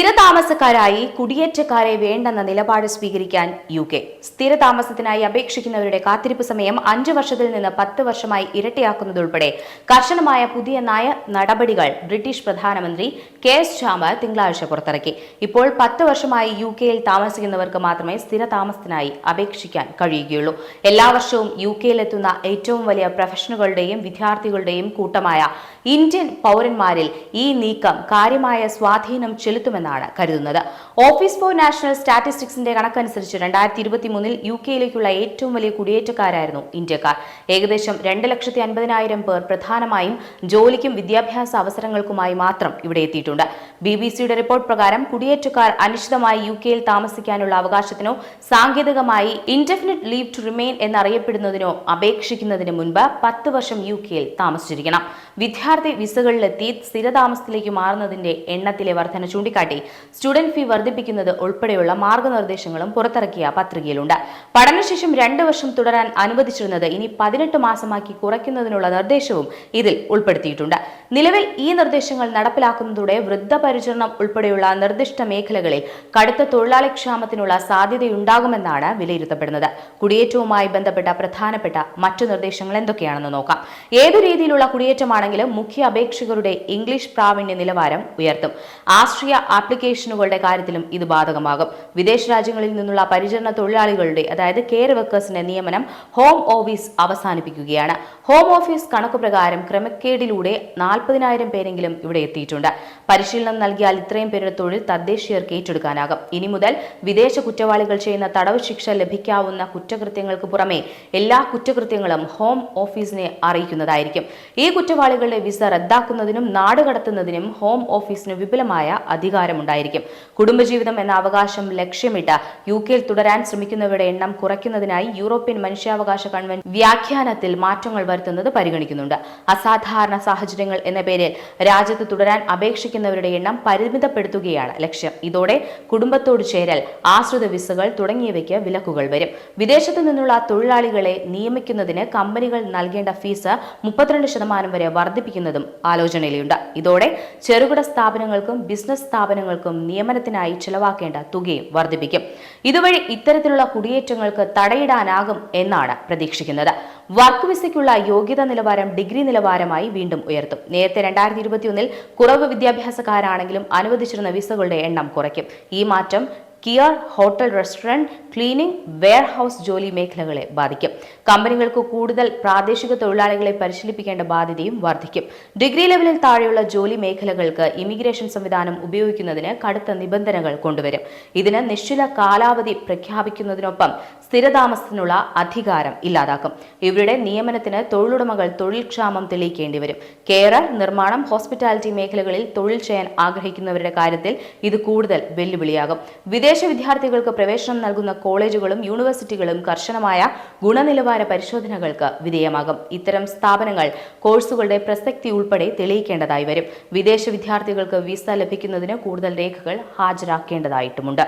സ്ഥിരതാമസക്കാരായി കുടിയേറ്റക്കാരെ വേണ്ടെന്ന നിലപാട് സ്വീകരിക്കാൻ യു കെ. സ്ഥിരതാമസത്തിനായി അപേക്ഷിക്കുന്നവരുടെ കാത്തിരിപ്പ് സമയം അഞ്ചു വർഷത്തിൽ നിന്ന് പത്ത് വർഷമായി ഇരട്ടിയാക്കുന്നതുൾപ്പെടെ കർശനമായ പുതിയ നയ നടപടികൾ ബ്രിട്ടീഷ് പ്രധാനമന്ത്രി കെ എസ് ശാമ തിങ്കളാഴ്ച പുറത്തിറക്കി. ഇപ്പോൾ പത്ത് വർഷമായി യു കെയിൽ താമസിക്കുന്നവർക്ക് മാത്രമേ സ്ഥിരതാമസത്തിനായി അപേക്ഷിക്കാൻ കഴിയുകയുള്ളൂ. എല്ലാ വർഷവും യു കെയിലെത്തുന്ന ഏറ്റവും വലിയ പ്രൊഫഷണലുകളുടെയും വിദ്യാർത്ഥികളുടെയും കൂട്ടമായ ഇന്ത്യൻ പൗരന്മാരിൽ ഈ നീക്കം കാര്യമായ സ്വാധീനം ചെലുത്തുമെന്നാണ് കരുതുന്നത്. ഓഫീസ് ഫോർ നാഷണൽ സ്റ്റാറ്റിസ്റ്റിക്സിന്റെ കണക്കനുസരിച്ച് രണ്ടായിരത്തി ഇരുപത്തി മൂന്നിൽ യു കെയിലേക്കുള്ള ഏറ്റവും വലിയ കുടിയേറ്റക്കാരായിരുന്നു ഇന്ത്യക്കാർ. ഏകദേശം രണ്ട് ലക്ഷത്തി അൻപതിനായിരം പേർ പ്രധാനമായും ജോലിക്കും വിദ്യാഭ്യാസ അവസരങ്ങൾക്കുമായി മാത്രം ഇവിടെ എത്തിയിട്ടുണ്ട്. ബി ബി സിയുടെ റിപ്പോർട്ട് പ്രകാരം കുടിയേറ്റക്കാർ അനിശ്ചിതമായി യു കെയിൽ താമസിക്കാനുള്ള അവകാശത്തിനോ സാങ്കേതികമായി ഇൻഡെഫിനിറ്റ് ലീവ് ടു റിമെയിൻ എന്നറിയപ്പെടുന്നതിനോ അപേക്ഷിക്കുന്നതിന് മുൻപ് പത്ത് വർഷം യു കെയിൽ താമസിച്ചിരിക്കണം. വിദ്യാർത്ഥി വിസകളിലെത്തി സ്ഥിരതാമസത്തിലേക്ക് മാറുന്നതിന്റെ എണ്ണത്തിലെ വർധന ചൂണ്ടിക്കാട്ടി. സ്റ്റുഡന്റ് ഫീ വർദ്ധിപ്പിക്കുന്നത് ഉൾപ്പെടെയുള്ള മാർഗനിർദ്ദേശങ്ങളും പുറത്തിറക്കിയ പത്രികയിലുണ്ട്. പഠനശേഷം രണ്ട് വർഷം തുടരാൻ അനുവദിച്ചിരുന്നത് ഇനി പതിനെട്ട് മാസമാക്കി കുറയ്ക്കുന്നതിനുള്ള നിർദ്ദേശവും ഇതിൽ ഉൾപ്പെടുത്തിയിട്ടുണ്ട്. നിലവിൽ ഈ നിർദ്ദേശങ്ങൾ നടപ്പിലാക്കുന്നതോടെ വൃദ്ധപരിചരണം ഉൾപ്പെടെയുള്ള നിർദ്ദിഷ്ട മേഖലകളിൽ കടുത്ത തൊഴിലാളി ക്ഷാമത്തിനുള്ള സാധ്യതയുണ്ടാകുമെന്നാണ് വിലയിരുത്തപ്പെടുന്നത്. കുടിയേറ്റവുമായി ബന്ധപ്പെട്ട പ്രധാനപ്പെട്ട മറ്റു നിർദ്ദേശങ്ങൾ എന്തൊക്കെയാണെന്ന് നോക്കാം. ഏതു രീതിയിലുള്ള കുടിയേറ്റമാണെങ്കിലും മുഖ്യ അപേക്ഷകരുടെ ഇംഗ്ലീഷ് പ്രാവീണ്യ നിലവാരം ഉയർത്തും. ആശ്രയ ആപ്ലിക്കേഷനുകളുടെ കാര്യത്തിലും ഇത് ബാധകമാകും. വിദേശ രാജ്യങ്ങളിൽ നിന്നുള്ള പരിചരണ തൊഴിലാളികളുടെ അതായത് കെയർ വർക്കേഴ്സിന്റെ നിയമനം ഹോം ഓഫീസ് അവസാനിപ്പിക്കുകയാണ്. ഹോം ഓഫീസ് കണക്ക് പ്രകാരം ക്രമക്കേടിലൂടെ നാൽപ്പതിനായിരം പേരെങ്കിലും ഇവിടെ എത്തിയിട്ടുണ്ട്. പരിശീലനം നൽകിയാൽ ഇത്രയും പേരുടെ തൊഴിൽ തദ്ദേശീയർക്ക് ഏറ്റെടുക്കാനാകും. ഇനി മുതൽ വിദേശ കുറ്റവാളികൾ ചെയ്യുന്ന തടവ് ശിക്ഷ ലഭിക്കാവുന്ന കുറ്റകൃത്യങ്ങൾക്ക് പുറമെ എല്ലാ കുറ്റകൃത്യങ്ങളും ഹോം ഓഫീസിനെ അറിയിക്കുന്നതായിരിക്കും. ഈ കുറ്റവാളികളുടെ വിസ റദ്ദാക്കുന്നതിനും നാടുകടത്തുന്നതിനും ഹോം ഓഫീസിന് വിപുലമായ അധികാരമുണ്ടായിരിക്കും. കുടുംബജീവിതം എന്ന അവകാശം ലക്ഷ്യമിട്ട് യു കെയിൽ തുടരാൻ ശ്രമിക്കുന്നവരുടെ എണ്ണം കുറയ്ക്കുന്നതിനായി യൂറോപ്യൻ മനുഷ്യാവകാശ കൺവെൻഷൻ വ്യാഖ്യാനത്തിൽ മാറ്റങ്ങൾ വരുത്തുന്നത് പരിഗണിക്കുന്നുണ്ട്. അസാധാരണ സാഹചര്യങ്ങൾ എന്ന പേരിൽ രാജ്യത്ത് തുടരാൻ അപേക്ഷിക്കുന്നവരുടെ എണ്ണം പരിമിതപ്പെടുത്തുകയാണ് ലക്ഷ്യം. ഇതോടെ കുടുംബത്തോട് ചേരൽ ആശ്രിത വിസകൾ തുടങ്ങിയവയ്ക്ക് വിലക്കുകൾ വരും. വിദേശത്തു നിന്നുള്ള തൊഴിലാളികളെ നിയമിക്കുന്നതിന് കമ്പനികൾ നൽകേണ്ട ഫീസ് മുപ്പത്തിരണ്ട് ശതമാനം വരെ വർദ്ധിപ്പിക്കുന്നതും ആലോചനയിലുണ്ട്. ഇതോടെ ചെറുകിട സ്ഥാപനങ്ങൾക്കും ബിസിനസ് സ്ഥാപനങ്ങൾക്കും നിയമനത്തിനായി ചിലവാക്കേണ്ട തുകയും വർദ്ധിപ്പിക്കും. ഇതുവഴി ഇത്തരത്തിലുള്ള കുടിയേറ്റങ്ങൾക്ക് തടയിടാനാകും എന്നാണ് പ്രതീക്ഷിക്കുന്നത്. വർക്ക് വിസയ്ക്കുള്ള യോഗ്യതാ നിലവാരം ഡിഗ്രി നിലവാരമായി വീണ്ടും ഉയർത്തും. നേരത്തെ രണ്ടായിരത്തി ഇരുപത്തിയൊന്നിൽ കുറവ് വിദ്യാഭ്യാസക്കാരാണെങ്കിലും അനുവദിച്ചിരുന്ന വിസകളുടെ എണ്ണം കുറയ്ക്കും. ഈ മാറ്റം care hotel restaurant cleaning warehouse ജോലി മേഖലകളെ ബാധിക്കും. കമ്പനികൾക്ക് കൂടുതൽ പ്രാദേശിക തൊഴിലാളികളെ പരിശീലിപ്പിക്കേണ്ട ബാധ്യതയും വർദ്ധിക്കും ഡിഗ്രി ലെവലിൽ താഴെയുള്ള ജോലി മേഖലകൾക്ക് ഇമിഗ്രേഷൻ സംവിധാനം ഉപയോഗിക്കുന്നതിന് കടുത്ത നിബന്ധനകൾ കൊണ്ടുവരും. ഇതിന് നിശ്ചല കാലാവധി പ്രഖ്യാപിക്കുന്നതിനൊപ്പം സ്ഥിരതാമസത്തിനുള്ള അധികാരം ഇല്ലാതാക്കും. ഇവരുടെ നിയമനത്തിന് തൊഴിലുടമകൾ തൊഴിൽ ക്ഷാമം തെളിയിക്കേണ്ടി വരും കേരൾ നിർമ്മാണം ഹോസ്പിറ്റാലിറ്റി മേഖലകളിൽ തൊഴിൽ ചെയ്യാൻ ആഗ്രഹിക്കുന്നവരുടെ കാര്യത്തിൽ ഇത് കൂടുതൽ വെല്ലുവിളിയാകും. വിദേശ വിദ്യാർത്ഥികൾക്ക് പ്രവേശനം നൽകുന്ന കോളേജുകളും യൂണിവേഴ്സിറ്റികളും കർശനമായ ഗുണനിലവാര പരിശോധനകൾക്ക് വിധേയമാകും. ഇത്തരം സ്ഥാപനങ്ങൾ കോഴ്സുകളുടെ പ്രസക്തി ഉൾപ്പെടെ തെളിയിക്കേണ്ടതായി വരും. വിദേശ വിദ്യാർത്ഥികൾക്ക് വിസ ലഭിക്കുന്നതിന് കൂടുതൽ രേഖകൾ ഹാജരാക്കേണ്ടതായിട്ടുമുണ്ട്.